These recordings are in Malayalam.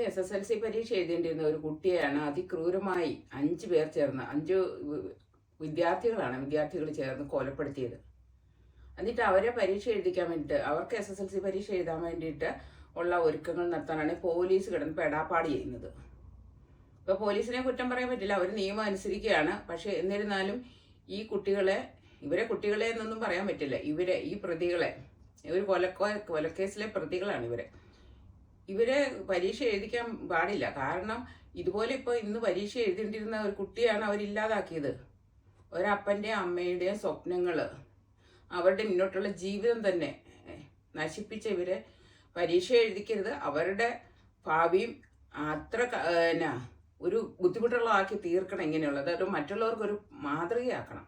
ഇന്ന് എസ് എസ് എൽ സി പരീക്ഷ എഴുതേണ്ടിയിരുന്ന ഒരു കുട്ടിയെയാണ് അതിക്രൂരമായി അഞ്ച് പേർ ചേർന്ന് അഞ്ച് വിദ്യാർത്ഥികളാണ് വിദ്യാർത്ഥികൾ ചേർന്ന് കൊലപ്പെടുത്തിയത്. എന്നിട്ട് അവരെ പരീക്ഷ എഴുതിക്കാൻ വേണ്ടിയിട്ട് അവർക്ക് എസ് എസ് എൽ സി പരീക്ഷ എഴുതാൻ വേണ്ടിയിട്ട് ഉള്ള ഒരുക്കങ്ങൾ നടത്താനാണ് പോലീസ് കിടന്ന് പെടാപ്പാട് ചെയ്യുന്നത്. ഇപ്പോൾ പോലീസിനെ കുറ്റം പറയാൻ പറ്റില്ല അവർ നിയമം അനുസരിക്കുകയാണ്. പക്ഷേ എന്നിരുന്നാലും ഈ കുട്ടികളെ ഇവരെ കുട്ടികളെ എന്നൊന്നും പറയാൻ പറ്റില്ല. ഇവരെ ഈ പ്രതികളെ ഒരു കൊലക്കോ കൊലക്കേസിലെ പ്രതികളാണ് ഇവരെ. ഇവരെ പരീക്ഷ എഴുതിക്കാൻ പാടില്ല. കാരണം ഇതുപോലെ ഇപ്പോൾ ഇന്ന് പരീക്ഷ എഴുതിണ്ടിരുന്ന ഒരു കുട്ടിയാണ് അവരില്ലാതാക്കിയത് ഒരപ്പന്റെയും അമ്മയുടെ സ്വപ്നങ്ങൾ അവരുടെ മുന്നോട്ടുള്ള ജീവിതം തന്നെ നശിപ്പിച്ച ഇവരെ പരീക്ഷ എഴുതിക്കരുത്. അവരുടെ ഭാവിയും അത്ര എന്നാ ഒരു ബുദ്ധിമുട്ടുള്ളതാക്കി തീർക്കണം ഇങ്ങനെയുള്ളത്. അത് മറ്റുള്ളവർക്കൊരു മാതൃകയാക്കണം.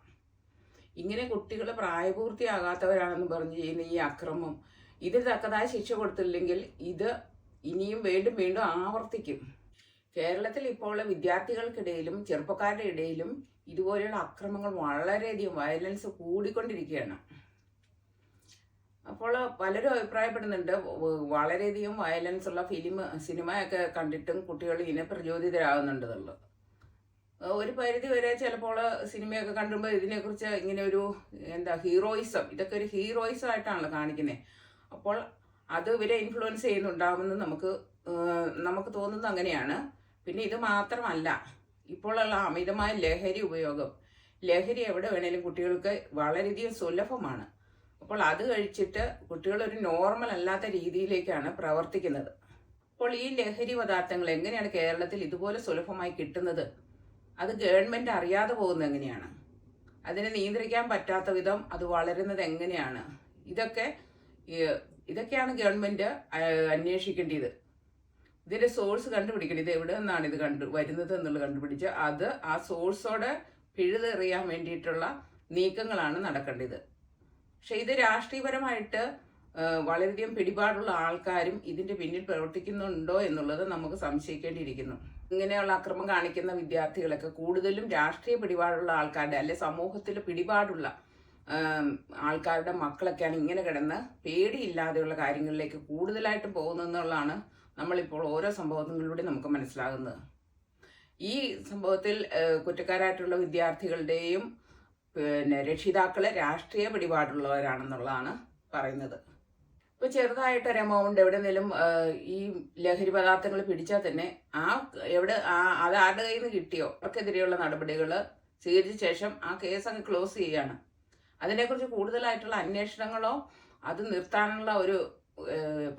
ഇങ്ങനെ കുട്ടികൾ പ്രായപൂർത്തിയാകാത്തവരാണെന്ന് പറഞ്ഞ് ചെയ്യുന്ന ഈ അക്രമം ഇതിന് തക്കതായ ശിക്ഷ കൊടുത്തില്ലെങ്കിൽ ഇത് ഇനിയും വീണ്ടും വീണ്ടും ആവർത്തിക്കും. കേരളത്തിൽ ഇപ്പോൾ വിദ്യാർത്ഥികൾക്കിടയിലും ചെറുപ്പക്കാരുടെ ഇടയിലും ഇതുപോലെയുള്ള അക്രമങ്ങൾ വളരെയധികം വയലൻസ് കൂടിക്കൊണ്ടിരിക്കുകയാണ്. അപ്പോൾ പലരും അഭിപ്രായപ്പെടുന്നുണ്ട് വളരെയധികം വയലൻസ് ഉള്ള ഫിലിം സിനിമയൊക്കെ കണ്ടിട്ടും കുട്ടികൾ ഇതിനെ പ്രചോദിതരാകുന്നുണ്ടെന്നുള്ളത്. ഒരു പരിധി വരെ ചിലപ്പോൾ സിനിമയൊക്കെ കണ്ടുമ്പോൾ ഇതിനെക്കുറിച്ച് ഇങ്ങനെ ഒരു എന്താ ഹീറോയിസം ഇതൊക്കെ ഒരു ഹീറോയിസം ആയിട്ടാണല്ലോ കാണിക്കുന്നത് അപ്പോൾ അത് ഇവരെ ഇൻഫ്ലുവൻസ് ചെയ്യുന്നുണ്ടാവുമെന്ന് നമുക്ക് നമുക്ക് തോന്നുന്നത് അങ്ങനെയാണ്. പിന്നെ ഇത് മാത്രമല്ല ഇപ്പോഴുള്ള അമിതമായ ലഹരി ഉപയോഗം. ലഹരി എവിടെ വേണേലും കുട്ടികൾക്ക് വളരെയധികം സുലഭമാണ്. അപ്പോൾ അത് കഴിച്ചിട്ട് കുട്ടികൾ ഒരു നോർമൽ അല്ലാത്ത രീതിയിലേക്കാണ് പ്രവർത്തിക്കുന്നത്. അപ്പോൾ ഈ ലഹരി പദാർത്ഥങ്ങൾ എങ്ങനെയാണ് കേരളത്തിൽ ഇതുപോലെ സുലഭമായി കിട്ടുന്നത്? അത് ഗവൺമെന്റ് അറിയാതെ പോകുന്നത് എങ്ങനെയാണ്? അതിനെ നിയന്ത്രിക്കാൻ പറ്റാത്ത വിധം അത് വളരുന്നത് എങ്ങനെയാണ്? ഇതൊക്കെ ഇതൊക്കെയാണ് ഗവൺമെന്റ് അഹ് അന്വേഷിക്കേണ്ടത്. ഇതിന്റെ സോഴ്സ് കണ്ടുപിടിക്കണം. ഇത് എവിടെ നിന്നാണ് ഇത് കണ്ടു വരുന്നത് എന്നുള്ളത് കണ്ടുപിടിച്ച് അത് ആ സോഴ്സോടെ പിഴുതെറിയാൻ വേണ്ടിയിട്ടുള്ള നീക്കങ്ങളാണ് നടക്കേണ്ടത്. പക്ഷെ ഇത് രാഷ്ട്രീയപരമായിട്ട് വളരെയധികം പിടിപാടുള്ള ആൾക്കാരും ഇതിന്റെ പിന്നിൽ പ്രവർത്തിക്കുന്നുണ്ടോ എന്നുള്ളത് നമുക്ക് സംശയിക്കേണ്ടിയിരിക്കുന്നു. ഇങ്ങനെയുള്ള അക്രമം കാണിക്കുന്ന വിദ്യാർത്ഥികളൊക്കെ കൂടുതലും രാഷ്ട്രീയ പിടിപാടുള്ള ആൾക്കാരുടെ അല്ലെ സമൂഹത്തിൽ പിടിപാടുള്ള ആൾക്കാരുടെ മക്കളൊക്കെയാണ് ഇങ്ങനെ കിടന്ന് പേടിയില്ലാതെയുള്ള കാര്യങ്ങളിലേക്ക് കൂടുതലായിട്ടും പോകുന്നതെന്നുള്ളതാണ് നമ്മളിപ്പോൾ ഓരോ സംഭവങ്ങളിലൂടെ നമുക്ക് മനസ്സിലാകുന്നത്. ഈ സംഭവത്തിൽ കുറ്റക്കാരായിട്ടുള്ള വിദ്യാർത്ഥികളുടെയും പിന്നെ രക്ഷിതാക്കളെ രാഷ്ട്രീയ പിടിപാടുള്ളവരാണെന്നുള്ളതാണ് പറയുന്നത്. ഇപ്പൊ ചെറുതായിട്ടൊരു എമൗണ്ട് നിന്നും ഈ ലഹരി പദാർത്ഥങ്ങൾ പിടിച്ചാൽ തന്നെ ആ എവിടെ ആ അത് ആരുടെ കയ്യിൽ നിന്ന് കിട്ടിയോ? അവർക്കെതിരെയുള്ള നടപടികൾ സ്വീകരിച്ച ശേഷം ആ കേസ് അങ്ങ് ക്ലോസ് ചെയ്യാണ്. അതിനെക്കുറിച്ച് കൂടുതലായിട്ടുള്ള അന്വേഷണങ്ങളോ അത് നിർത്താനുള്ള ഒരു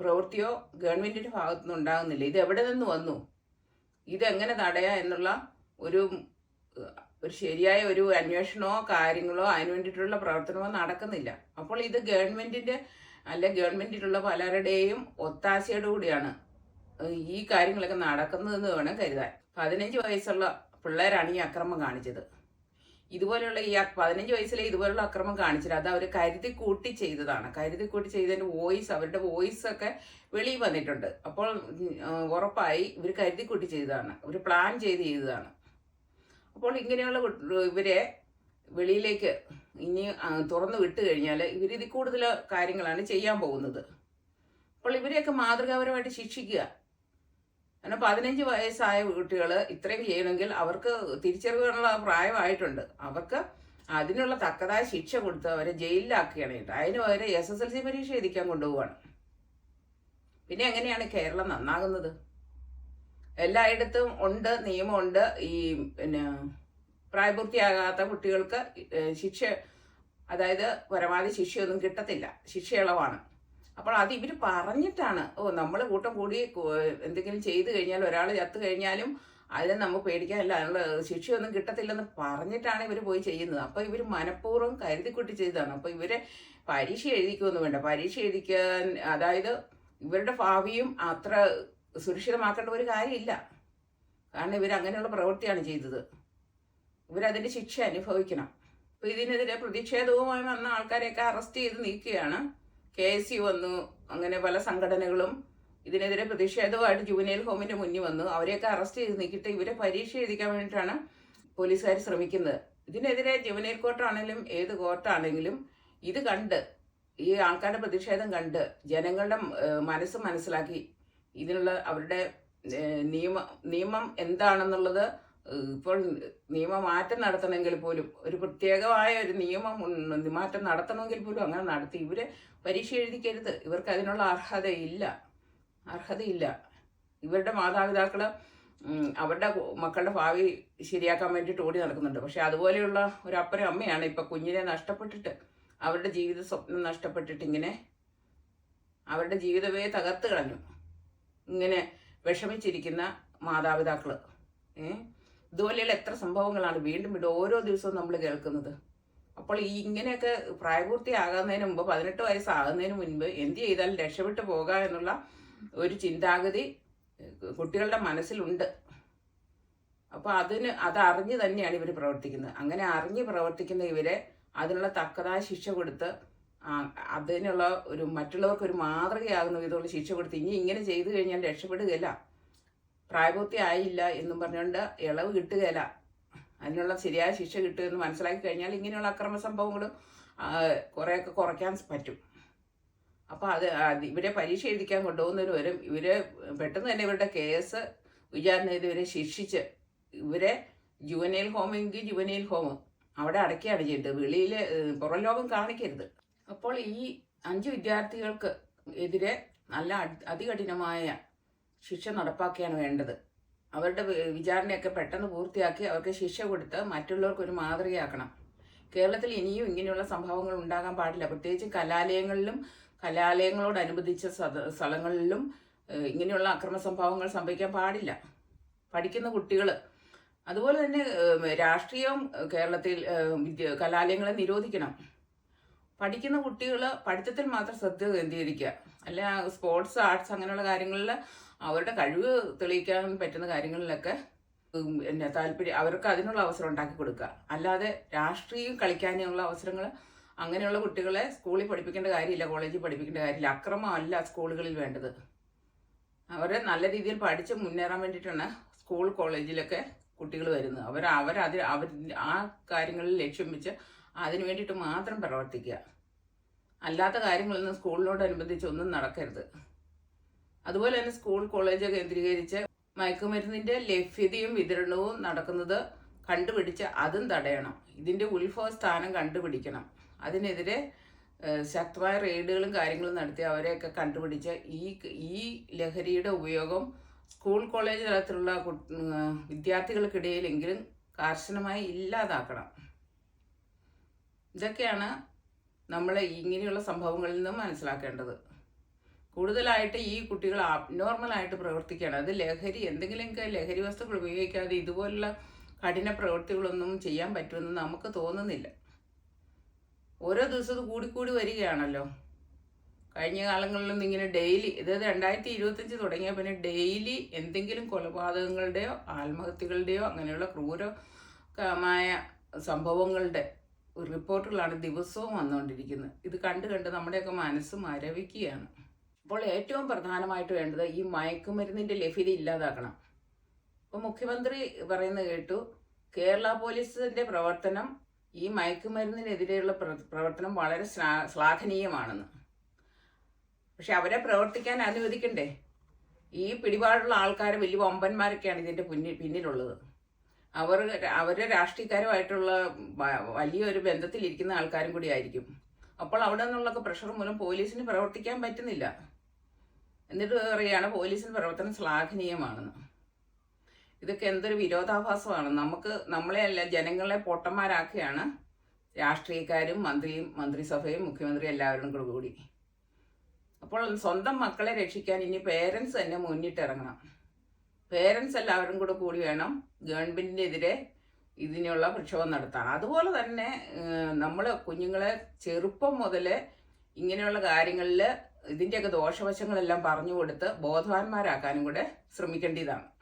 പ്രവൃത്തിയോ പ്രവൃത്തിയോ ഗവൺമെന്റിന്റെ ഭാഗത്തുനിന്ന് ഉണ്ടാകുന്നില്ല. ഇത് എവിടെ നിന്ന് വന്നു? ഇതെങ്ങനെ തടയാ എന്നുള്ള ഒരു ഒരു ശരിയായ ഒരു അന്വേഷണമോ കാര്യങ്ങളോ അതിന് വേണ്ടിയിട്ടുള്ള പ്രവർത്തനമോ നടക്കുന്നില്ല. അപ്പോൾ ഇത് ഗവൺമെന്റിന്റെ അല്ലെ ഗവൺമെന്റിലുള്ള പലരുടെയും ഒത്താശയോടു കൂടിയാണ് ഈ കാര്യങ്ങളൊക്കെ നടക്കുന്നതെന്ന് വേണം കരുതാൻ. പതിനഞ്ച് വയസ്സുള്ള പിള്ളേരാണ് ഈ അക്രമം കാണിച്ചത്. ഇതുപോലെയുള്ള ഈ പതിനഞ്ച് വയസ്സിലെ ഇതുപോലുള്ള അക്രമം കാണിച്ചിട്ട് അത് അവർ കരുതി കൂട്ടി ചെയ്തതാണ്. കരുതി കൂട്ടി ചെയ്തതിന്റെ വോയിസ് അവരുടെ വോയിസ് ഒക്കെ വെളിയിൽ വന്നിട്ടുണ്ട്. അപ്പോൾ ഉറപ്പായി ഇവർ കരുതി കൂട്ടി ചെയ്തതാണ്. ഇവർ പ്ലാൻ ചെയ്ത് ചെയ്തതാണ്. അപ്പോൾ ഇങ്ങനെയുള്ള ഇവരെ വെളിയിലേക്ക് ഇനി തുറന്നു വിട്ട് കഴിഞ്ഞാൽ ഇവർ ഇതിൽ കൂടുതൽ കാര്യങ്ങളാണ് ചെയ്യാൻ പോകുന്നത്. അപ്പോൾ ഇവരെയൊക്കെ മാതൃകാപരമായിട്ട് ശിക്ഷിക്കുക. കാരണം പതിനഞ്ച് വയസ്സായ കുട്ടികൾ ഇത്രയും ചെയ്യണമെങ്കിൽ അവർക്ക് തിരിച്ചറിവുള്ള പ്രായമായിട്ടുണ്ട്. അവർക്ക് അതിനുള്ള തക്കതായ ശിക്ഷ കൊടുത്ത് അവരെ ജയിലിലാക്കുകയാണ് അതിന് പകരം എസ് എസ് എൽ സി പരീക്ഷ എഴുതിക്കാൻ കൊണ്ടുപോവാണ്. പിന്നെ എങ്ങനെയാണ് കേരളം നന്നാകുന്നത്? എല്ലായിടത്തും ഉണ്ട് നിയമമുണ്ട്. ഈ പിന്നെ പ്രായപൂർത്തിയാകാത്ത കുട്ടികൾക്ക് ശിക്ഷ അതായത് പരമാവധി ശിക്ഷയൊന്നും കിട്ടത്തില്ല. ശിക്ഷ ഇളവാണ് അപ്പോൾ അത് ഇവർ പറഞ്ഞിട്ടാണ്. ഓ നമ്മൾ കൂട്ടം കൂടി എന്തെങ്കിലും ചെയ്തു കഴിഞ്ഞാൽ ഒരാൾ ചത്തു കഴിഞ്ഞാലും അതിനെ നമുക്ക് പേടിക്കാനില്ല അതിനുള്ള ശിക്ഷയൊന്നും കിട്ടത്തില്ലെന്ന് പറഞ്ഞിട്ടാണ് ഇവർ പോയി ചെയ്യുന്നത്. അപ്പോൾ ഇവർ മനഃപൂർവം കരുതിക്കുട്ടി ചെയ്തതാണ്. അപ്പോൾ ഇവരെ പരീക്ഷ എഴുതിക്കൊന്നും വേണ്ട. പരീക്ഷ എഴുതിക്കാൻ അതായത് ഇവരുടെ ഭാവിയും അത്ര സുരക്ഷിതമാക്കേണ്ട ഒരു കാര്യമില്ല. കാരണം ഇവർ അങ്ങനെയുള്ള പ്രവൃത്തിയാണ് ചെയ്തത്. ഇവരതിന്റെ ശിക്ഷ അനുഭവിക്കണം. അപ്പോൾ ഇതിനെതിരെ പ്രതിഷേധവുമായി വന്ന ആൾക്കാരെയൊക്കെ അറസ്റ്റ് ചെയ്ത് നീക്കുകയാണ്. കെ എസ് യു വന്നു. അങ്ങനെ പല സംഘടനകളും ഇതിനെതിരെ പ്രതിഷേധവുമായിട്ട് ജുവനൈൽ ഹോമിന്റെ മുന്നിൽ വന്നു. അവരെയൊക്കെ അറസ്റ്റ് ചെയ്ത് നീക്കിയിട്ട് ഇവരെ പരീക്ഷ എഴുതിക്കാൻ വേണ്ടിയിട്ടാണ് പോലീസുകാർ ശ്രമിക്കുന്നത്. ഇതിനെതിരെ ജുവനൈൽ കോർട്ടാണെങ്കിലും ഏത് കോർട്ടാണെങ്കിലും ഇത് കണ്ട് ഈ ആൾക്കാരുടെ പ്രതിഷേധം കണ്ട് ജനങ്ങളുടെ മനസ്സ് മനസ്സിലാക്കി. ഇതിനുള്ള അവരുടെ നിയമ നിയമം എന്താണെന്നുള്ളത് ഇപ്പോൾ നിയമമാറ്റം നടത്തണമെങ്കിൽ പോലും ഒരു പ്രത്യേകമായ ഒരു നിയമം മാറ്റം നടത്തണമെങ്കിൽ പോലും അങ്ങനെ നടത്തി. ഇവർ പരീക്ഷ എഴുതിക്കരുത്. ഇവർക്ക് അതിനുള്ള അർഹതയില്ല. അർഹതയില്ല. ഇവരുടെ മാതാപിതാക്കൾ അവരുടെ മക്കളുടെ ഭാവി ശരിയാക്കാൻ വേണ്ടിയിട്ട് ഓടി നടക്കുന്നുണ്ട്. പക്ഷെ അതുപോലെയുള്ള ഒരു അപ്പനും അമ്മയാണ് ഇപ്പം കുഞ്ഞിനെ നഷ്ടപ്പെട്ടിട്ട് അവരുടെ ജീവിത സ്വപ്നം നഷ്ടപ്പെട്ടിട്ട് ഇങ്ങനെ അവരുടെ ജീവിതമേ തകർത്ത് കളഞ്ഞു. ഇങ്ങനെ വിഷമിച്ചിരിക്കുന്ന മാതാപിതാക്കൾ ഏ? ഇതുപോലെയുള്ള എത്ര സംഭവങ്ങളാണ് വീണ്ടും വീണ്ടും ഓരോ ദിവസവും നമ്മൾ കേൾക്കുന്നത്. അപ്പോൾ ഈ ഇങ്ങനെയൊക്കെ പ്രായപൂർത്തിയാകുന്നതിന് മുമ്പ് പതിനെട്ട് വയസ്സാകുന്നതിന് മുൻപ് എന്ത് ചെയ്താലും രക്ഷപ്പെട്ടു പോകുക എന്നുള്ള ഒരു ചിന്താഗതി കുട്ടികളുടെ മനസ്സിലുണ്ട്. അപ്പോൾ അതിന് അത് അറിഞ്ഞ് തന്നെയാണ് ഇവർ പ്രവർത്തിക്കുന്നത്. അങ്ങനെ അറിഞ്ഞ് പ്രവർത്തിക്കുന്ന ഇവരെ അതിനുള്ള തക്കതായ ശിക്ഷ കൊടുത്ത് അതിനുള്ള ഒരു മറ്റുള്ളവർക്ക് ഒരു മാതൃകയാകുന്ന വിധമുള്ള ശിക്ഷ കൊടുത്ത് ഇനി ഇങ്ങനെ ചെയ്തു കഴിഞ്ഞാൽ രക്ഷപ്പെടുകയില്ല. പ്രായപൂർത്തി ആയില്ല എന്നും പറഞ്ഞുകൊണ്ട് ഇളവ് കിട്ടുകയില്ല. അതിനുള്ള ശരിയായ ശിക്ഷ കിട്ടുമെന്ന് മനസ്സിലാക്കി കഴിഞ്ഞാൽ ഇങ്ങനെയുള്ള അക്രമ സംഭവങ്ങളും കുറേയൊക്കെ കുറയ്ക്കാൻ പറ്റും. അപ്പോൾ അത് ഇവരെ പരീക്ഷ എഴുതിക്കാൻ കൊണ്ടുപോകുന്നവരും ഇവരെ പെട്ടെന്ന് തന്നെ ഇവരുടെ കേസ് വിചാരണ ചെയ്ത് ഇവരെ ശിക്ഷിച്ച് ഇവരെ ജുവനൈൽ ഹോമെങ്കിൽ ജുവനൈൽ ഹോം അവിടെ അടയ്ക്കുകയാണ് ചെയ്യേണ്ടത് വെളിയിൽ പുറം ലോകം കാണിക്കരുത്. അപ്പോൾ ഈ അഞ്ച് വിദ്യാർത്ഥികൾക്ക് എതിരെ നല്ല അതികഠിനമായ ശിക്ഷ നടപ്പാക്കിയാണ് വേണ്ടത്. അവരുടെ വിചാരണയൊക്കെ പെട്ടെന്ന് പൂർത്തിയാക്കി അവർക്ക് ശിക്ഷ കൊടുത്ത് മറ്റുള്ളവർക്ക് ഒരു മാതൃകയാക്കണം. കേരളത്തിൽ ഇനിയും ഇങ്ങനെയുള്ള സംഭവങ്ങൾ ഉണ്ടാകാൻ പാടില്ല. പ്രത്യേകിച്ച് കലാലയങ്ങളിലും കലാലയങ്ങളോടനുബന്ധിച്ച സ്ഥലങ്ങളിലും ഇങ്ങനെയുള്ള അക്രമ സംഭവങ്ങൾ സംഭവിക്കാൻ പാടില്ല. പഠിക്കുന്ന കുട്ടികൾ അതുപോലെ തന്നെ രാഷ്ട്രീയവും കേരളത്തിൽ കലാലയങ്ങളെ നിരോധിക്കണം. പഠിക്കുന്ന കുട്ടികൾ പഠിത്തത്തിൽ മാത്രം ശ്രദ്ധ കേന്ദ്രീകരിക്കുക. അല്ല സ്പോർട്സ് ആർട്സ് അങ്ങനെയുള്ള കാര്യങ്ങളിൽ അവരുടെ കഴിവ് തെളിയിക്കാൻ പറ്റുന്ന കാര്യങ്ങളിലൊക്കെ പിന്നെ താല്പര്യം അവർക്ക് അതിനുള്ള അവസരം ഉണ്ടാക്കി കൊടുക്കുക. അല്ലാതെ രാഷ്ട്രീയം കളിക്കാനുള്ള അവസരങ്ങൾ അങ്ങനെയുള്ള കുട്ടികളെ സ്കൂളിൽ പഠിപ്പിക്കേണ്ട കാര്യമില്ല കോളേജിൽ പഠിപ്പിക്കേണ്ട കാര്യമില്ല. അക്രമമല്ല സ്കൂളുകളിൽ വേണ്ടത്. അവരെ നല്ല രീതിയിൽ പഠിച്ച് മുന്നേറാൻ വേണ്ടിയിട്ടാണ് സ്കൂൾ കോളേജിലൊക്കെ കുട്ടികൾ വരുന്നത്. അവർ അവർ അവർ ആ കാര്യങ്ങളിൽ ലക്ഷ്യം വെച്ച് അതിന് വേണ്ടിയിട്ട് മാത്രം പ്രവർത്തിക്കുക. അല്ലാത്ത കാര്യങ്ങളൊന്നും സ്കൂളിനോടനുബന്ധിച്ച് ഒന്നും നടക്കരുത്. അതുപോലെ തന്നെ സ്കൂൾ കോളേജ് കേന്ദ്രീകരിച്ച് മയക്കുമരുന്നിന്റെ ലഭ്യതയും വിതരണവും നടക്കുന്നത് കണ്ടുപിടിച്ച് അതും തടയണം. ഇതിന്റെ ഉത്ഭവ സ്ഥാനം കണ്ടുപിടിക്കണം. അതിനെതിരെ ശക്തമായ റെയ്ഡുകളും കാര്യങ്ങളും നടത്തി അവരെയൊക്കെ കണ്ടുപിടിച്ച് ഈ ഈ ലഹരിയുടെ ഉപയോഗം സ്കൂൾ കോളേജ് തലത്തിലുള്ള വിദ്യാർത്ഥികൾക്കിടയിലെങ്കിലും കർശനമായി ഇല്ലാതാക്കണം. ഇതൊക്കെയാണ് നമ്മൾ ഇങ്ങനെയുള്ള സംഭവങ്ങളിൽ നിന്നും മനസ്സിലാക്കേണ്ടത്. കൂടുതലായിട്ട് ഈ കുട്ടികൾ അബ്നോർമലായിട്ട് പ്രവർത്തിക്കുകയാണ്. അത് ലഹരി എന്തെങ്കിലുമൊക്കെ ലഹരി വസ്തുക്കൾ ഉപയോഗിക്കാതെ ഇതുപോലുള്ള കഠിന പ്രവൃത്തികളൊന്നും ചെയ്യാൻ പറ്റുമെന്ന് നമുക്ക് തോന്നുന്നില്ല. ഓരോ ദിവസവും കൂടിക്കൂടി വരികയാണല്ലോ. കഴിഞ്ഞ കാലങ്ങളിലൊന്നും ഇങ്ങനെ ഡെയിലി ഇത് രണ്ടായിരത്തി ഇരുപത്തഞ്ച് തുടങ്ങിയ പിന്നെ ഡെയിലി എന്തെങ്കിലും കൊലപാതകങ്ങളുടെയോ ആത്മഹത്യകളുടെയോ അങ്ങനെയുള്ള ക്രൂരമായ സംഭവങ്ങളുടെ റിപ്പോർട്ടുകളാണ് ദിവസവും വന്നുകൊണ്ടിരിക്കുന്നത്. ഇത് കണ്ട് കണ്ട് നമ്മുടെയൊക്കെ മനസ്സ് മരവിക്കുകയാണ്. അപ്പോൾ ഏറ്റവും പ്രധാനമായിട്ട് വേണ്ടത് ഈ മയക്കുമരുന്നിന്റെ ലഭ്യത ഇല്ലാതാക്കണം. അപ്പോൾ മുഖ്യമന്ത്രി പറയുന്നത് കേട്ടു കേരള പോലീസിന്റെ പ്രവർത്തനം ഈ മയക്കുമരുന്നിനെതിരെയുള്ള പ്രവർത്തനം വളരെ ശ്ലാ- ശ്ലാഘനീയമാണെന്ന്. പക്ഷെ അവരെ പ്രവർത്തിക്കാൻ അനുവദിക്കണ്ടേ? ഈ പിടിപാടുള്ള ആൾക്കാർ വലിയ വമ്പന്മാരൊക്കെയാണ് ഇതിന്റെ പിന്നിൽ പിന്നിലുള്ളത്. അവർ അവരുടെ രാഷ്ട്രീയക്കാരുമായിട്ടുള്ള വലിയൊരു ബന്ധത്തിലിരിക്കുന്ന ആൾക്കാരും കൂടി ആയിരിക്കും. അപ്പോൾ അവിടെ നിന്നുള്ളൊക്കെ പ്രഷർ മൂലം പോലീസിന് പ്രവർത്തിക്കാൻ പറ്റുന്നില്ല. എന്നിട്ട് പറയുകയാണ് പോലീസിന് പ്രവർത്തനം ശ്ലാഘനീയമാണെന്ന്. ഇതൊക്കെ എന്തൊരു വിരോധാഭാസമാണ്. നമുക്ക് നമ്മളെ അല്ല ജനങ്ങളെ പൊട്ടന്മാരാക്കുകയാണ് രാഷ്ട്രീയക്കാരും മന്ത്രിയും മന്ത്രിസഭയും മുഖ്യമന്ത്രിയും എല്ലാവരും കൂടെ കൂടി. അപ്പോൾ സ്വന്തം മക്കളെ രക്ഷിക്കാൻ ഇനി പേരൻസ് തന്നെ മുന്നിട്ടിറങ്ങണം പേരൻസ് എല്ലാവരും കൂടെ കൂടി വേണം ഗവൺമെന്റിനെതിരെ ഇതിനുള്ള പ്രക്ഷോഭം നടത്താൻ. അതുപോലെ തന്നെ നമ്മൾ കുഞ്ഞുങ്ങളെ ചെറുപ്പം മുതൽ ഇങ്ങനെയുള്ള കാര്യങ്ങളിൽ ഇതിന്റെയൊക്കെ ദോഷവശങ്ങളെല്ലാം പറഞ്ഞു കൊടുത്ത് ബോധവാന്മാരാക്കാനും കൂടെ ശ്രമിക്കേണ്ടതാണ്.